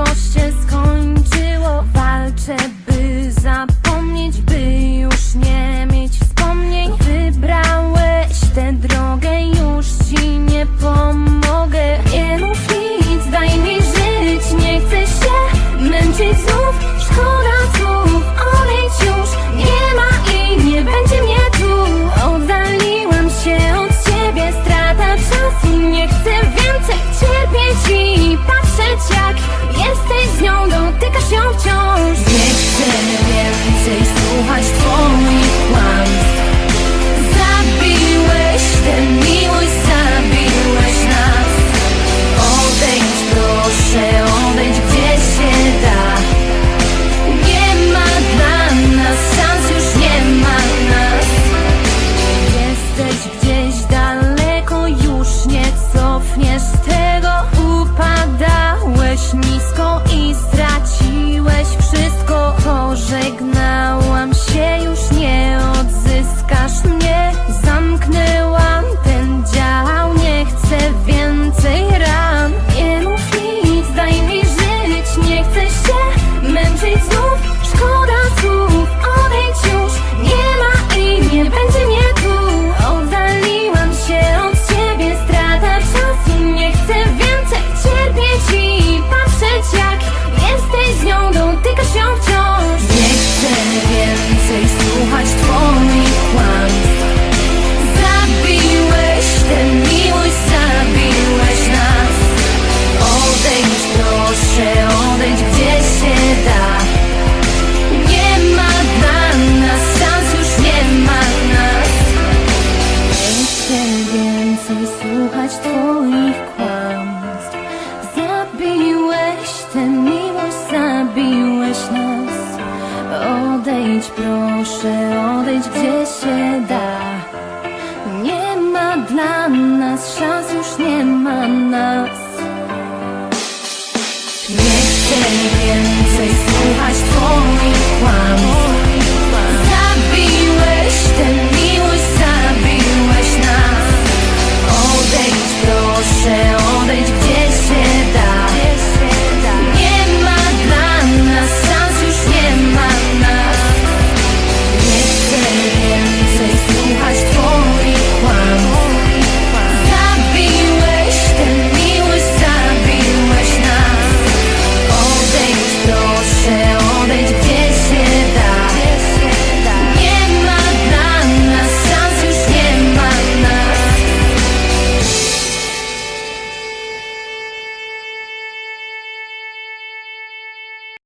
Just ścieżką się wciąż. Nie chcę więcej słuchać Pożegnałam się, już nie odzyskasz mnie. Zamknęłam ten dział, nie chcę więcej ran Nie mów nic, daj mi żyć, nie chcę się męczyć znów. Szkoda słów, odejdź już, nie ma i nie będzie mnie tu. Oddaliłam się od ciebie, strata czasu. Nie chcę więcej cierpieć i patrzeć jak jesteś z nią. Dotykasz ją twoich kłamstw. Zabiłeś tę miłość, zabiłeś nas. Odejdź proszę, odejdź gdzie się da. Nie ma dla nas szans, już nie ma nas. Nie chcę więcej słuchać twoich kłamstw.